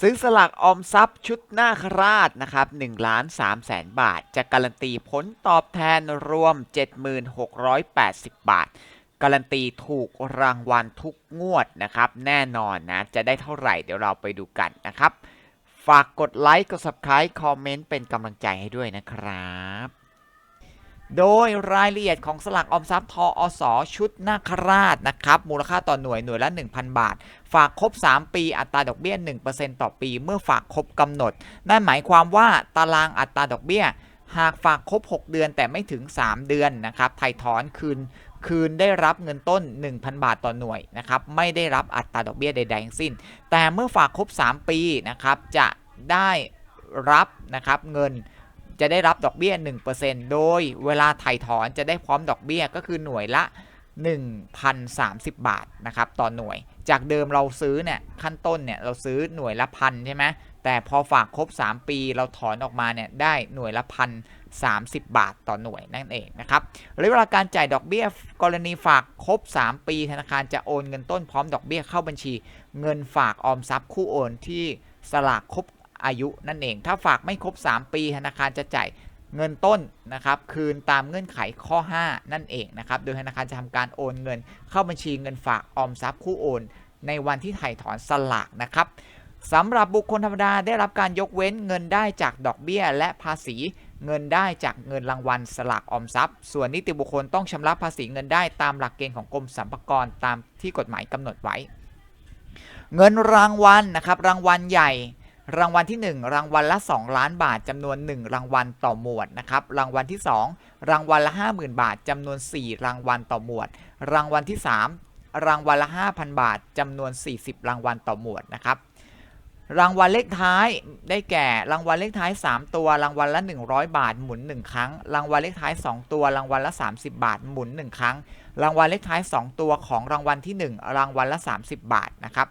ซื้อสลากออมทรัพย์ชุดหน้าคราชนะครับ1ล้าน3แสนบาท จะการันตีผลตอบแทนรวม 7680 บาท การันตีถูกรางวัลทุกงวดนะครับ แน่นอนนะ จะได้เท่าไหร่เดี๋ยวเราไปดูกันนะครับ ฝากกดไลค์ กด Subscribe คอมเมนต์เป็นกำลังใจให้ด้วยนะครับ โดยรายละเอียดของสลากออมทรัพย์ทออสชุดนาคราชนะครับมูลค่าต่อหน่วยหน่วยละ 1,000 บาท ฝากครบ 3 ปีอัตราดอกเบี้ย 1%ต่อปี เมื่อฝากครบกำหนด นั่นหมายความว่าตารางอัตราดอกเบี้ย หากฝากครบ 6 เดือนแต่ไม่ถึง 3 เดือนนะครับไถ่ถอนคืนคืนได้รับเงินต้น 1,000 บาทต่อหน่วยนะครับไม่ได้รับอัตราดอกเบี้ยใดๆทั้งสิ้น แต่เมื่อฝากครบ 3 ปีนะครับจะได้รับนะครับเงิน จะได้รับดอกเบี้ย 1%โดยเวลาไถ่ถอนจะได้พร้อมดอกเบี้ยก็คือหน่วยละ 1,030 บาทนะครับต่อหน่วย จากเดิมเราซื้อเนี่ยขั้นต้นเนี่ยเราซื้อหน่วยละพันใช่ไหมแต่พอฝากครบ 3 ปีเราถอนออกมาเนี่ยได้หน่วยละพัน30 บาทต่อหน่วยนั่นเองนะครับระยะเวลาการจ่ายดอกเบี้ยกรณีฝากครบ 3 ปีธนาคารจะโอนเงินต้นพร้อมดอกเบี้ยเข้าบัญชี เงินฝากออมทรัพย์คู่โอนที่สลากครบ อายุนั่นเอง ถ้าฝากไม่ครบ 3 ปีธนาคารจะจ่ายเงินต้นนะครับคืนตามเงื่อนไขข้อ 5 นั่นเองนะครับโดยธนาคารจะทำการโอนเงิน เข้าบัญชีเงินฝากออมทรัพย์คู่โอน ในวันที่ถ่ายถอนสลากนะครับสำหรับบุคคลธรรมดาได้รับการยกเว้นเงินได้จากดอกเบี้ย และภาษีเงินได้จากเงินรางวัลสลากออมทรัพย์ ส่วนนิติบุคคลต้องชำระภาษีเงินได้ตามหลักเกณฑ์ของกรมสรรพากรตามที่กฎหมายกำหนดไว้ เงินรางวัลนะครับรางวัลใหญ่ รางวัลที่ 1 รางวัลละ 2 ล้านบาทจำนวน 1 รางวัลต่อหมวดนะครับ รางวัลที่ 2 รางวัลละ 50,000 บาทจำนวน 4 รางวัลต่อหมวด รางวัลที่ 3 รางวัลละ 5,000 บาทจำนวน 40 รางวัลต่อหมวดนะครับรางวัลเลขท้ายได้แก่ รางวัลเลขท้าย 3 ตัว รางวัลละ 100 บาทหมุน 1 ครั้ง รางวัลเลขท้าย 2 ตัว รางวัลละ 30 บาทหมุน 1 ครั้ง รางวัลเลขท้าย 2 ตัวของรางวัลที่ 1 รางวัลละ 30 บาทนะครับ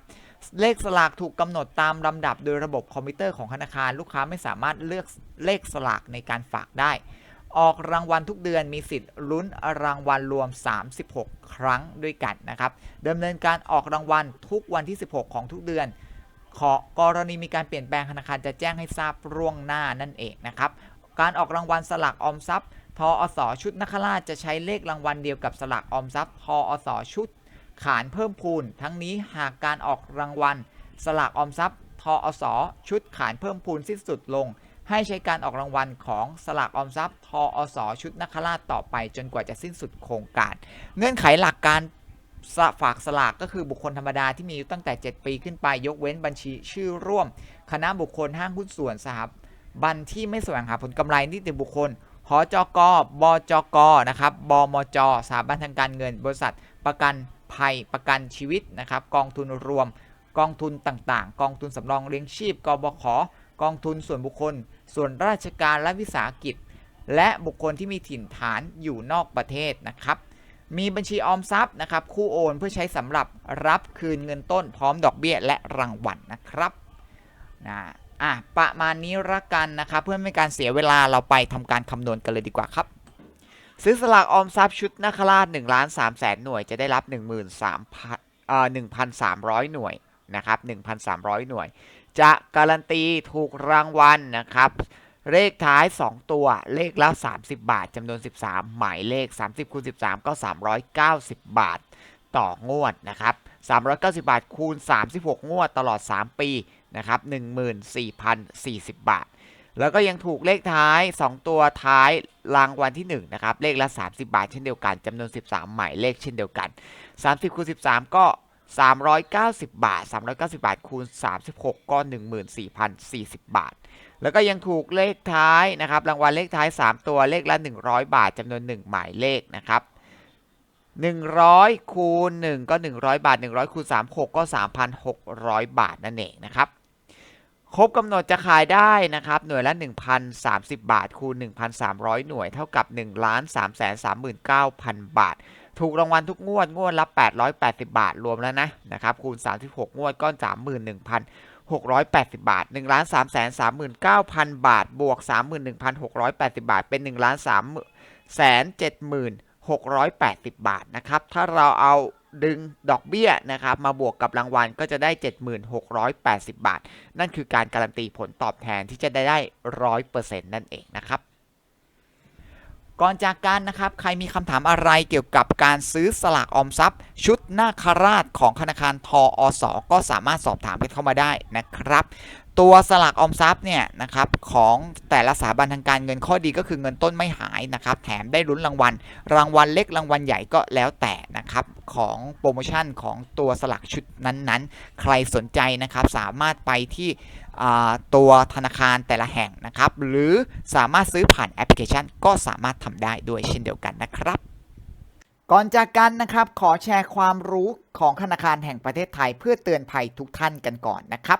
เลขสลากถูกกำหนดตามลำดับโดยระบบคอมพิวเตอร์ของธนาคาร ลูกค้าไม่สามารถเลือกเลขสลากในการฝากได้ ออกรางวัลทุกเดือนมีสิทธิ์ลุ้นรางวัลรวม 36 ครั้งด้วยกันนะครับดำเนินการออกรางวัลทุกวันที่ 16 ของทุกเดือนขอกรณีมีการเปลี่ยนแปลงธนาคารจะแจ้งให้ทราบร่วงหน้านั่นเองนะครับ การออกรางวัลสลากออมทรัพย์ ทออสชุดนักราชจะใช้เลขรางวัลเดียวกับสลากออมทรัพย์ ทออสชุด ขานเพิ่มพูน ทั้งนี้หากการออกรางวัล สลากออมทรัพย์ทออสชุดขานเพิ่มพูนสิ้นสุดลง ให้ใช้การออกรางวัลของสลากออมทรัพย์ทออสชุดนักราชต่อไปจนกว่าจะสิ้นสุดโครงการ เงื่อนไขหลักการฝากสลากก็คือบุคคลธรรมดาที่มีอายุตั้งแต่ 7 ปีขึ้นไปยกเว้นบัญชีชื่อร่วม คณะบุคคลห้างหุ้นส่วนสถาบันที่ไม่แสวงหาผลกำไรนิติบุคคลหอจกบจกนะครับบมจสถาบันทางการเงิน บริษัทประกันภัยประกันชีวิตนะครับ กองทุนรวม กองทุนต่างๆ กองทุนสำรองเลี้ยงชีพ กบข กองทุนส่วนบุคคล ส่วนราชการและวิสาหกิจ และบุคคลที่มีถิ่นฐานอยู่นอกประเทศนะครับมีบัญชีออมทรัพย์นะครับ คู่โอนเพื่อใช้สำหรับรับคืนเงินต้นพร้อมดอกเบี้ยและรางวัลนนะครับนะอะประมาณนี้ละกันนะครับ เพื่อไม่การเสียเวลาเราไปทำการคำนวณกันเลยดีกว่าครับ ซื้อสลากออมทรัพย์ชุดนาคราช1ล้าน3แสนหน่วยจะได้รับ 13,000เอ่อ1,300 หน่วยนะครับ 1,300 หน่วย จะการันตีถูกรางวัลนะครับ เลขท้าย 2 ตัวเลขละ 30 บาทจำนวน 13 หมายเลข 30คูณ13 ก็ 390 บาทต่องวดนะครับ 390 บาทคูณ 36 งวดตลอด 3 ปีนะครับ 14,040 บาท แล้วก็ยังถูกเลขท้าย 2 ตัวท้ายรางวัลที่ 1 นะครับ เลขละ 30 บาทเช่นเดียวกันจำนวน 13 หมายเลขเช่นเดียวกัน 30คูณ13 ก็ 390 บาท 390 บาทคูณ 36 ก็ 14,040 บาท แล้วก็ยังถูกเลขท้ายนะครับ รางวัลเลขท้าย 3 ตัวเลขละ 100 บาทจำนวน 1 หมายเลขนะครับ100คูณ1ก็ 100 บาท 100คูณ36 ก็ 3,600 บาทนั่นเองนะครับ ครบกำหนดจะขายได้นะครับ หน่วยละ 1,030 บาท คูณ 1,300 หน่วยเท่ากับ 1 3 3 9 0 0 0 บาท ถูกรางวัลทุกงวด งวดละ 880 บาท รวมแล้วนะนะครับคูณ 36 งวดก็31,680 บาท 1 3 3 9 0 0 0 บาท บวก 31,680 บาท เป็น 1 3 7 680 บาทนะครับ ถ้าเราเอา ดึงดอกเบี้ยนะครับมาบวกกับรางวัลก็จะได้ 7680 บาท นั่นคือการการันตีผลตอบแทนที่จะได้ได้ร้อยเปอร์เซ็นต์นั่นเองนะครับ ก่อนจากกันนะครับ ใครมีคำถามอะไรเกี่ยวกับการซื้อสลากออมทรัพย์ ชุดนาคราชของธนาคารทออสก็สามารถสอบถามกันเข้ามาได้นะครับ ตัวสลากออมทรัพย์เนี่ยนะครับของแต่ละสถาบันทางการเงินข้อดีก็คือเงินต้นไม่หายนะครับแถมได้ลุ้นรางวัล รางวัลเล็กรางวัลใหญ่ก็แล้วแต่นะครับของโปรโมชั่นของตัวสลากชุดนั้นๆ ใครสนใจนะครับสามารถไปที่ตัวธนาคารแต่ละแห่งนะครับหรือสามารถซื้อผ่านแอปพลิเคชัน ก็สามารถทำได้ด้วยเช่นเดียวกันนะครับก่อนจากกันนะครับขอแชร์ความรู้ของธนาคารแห่งประเทศไทยเพื่อเตือนภัยทุกท่านกันก่อนนะครับ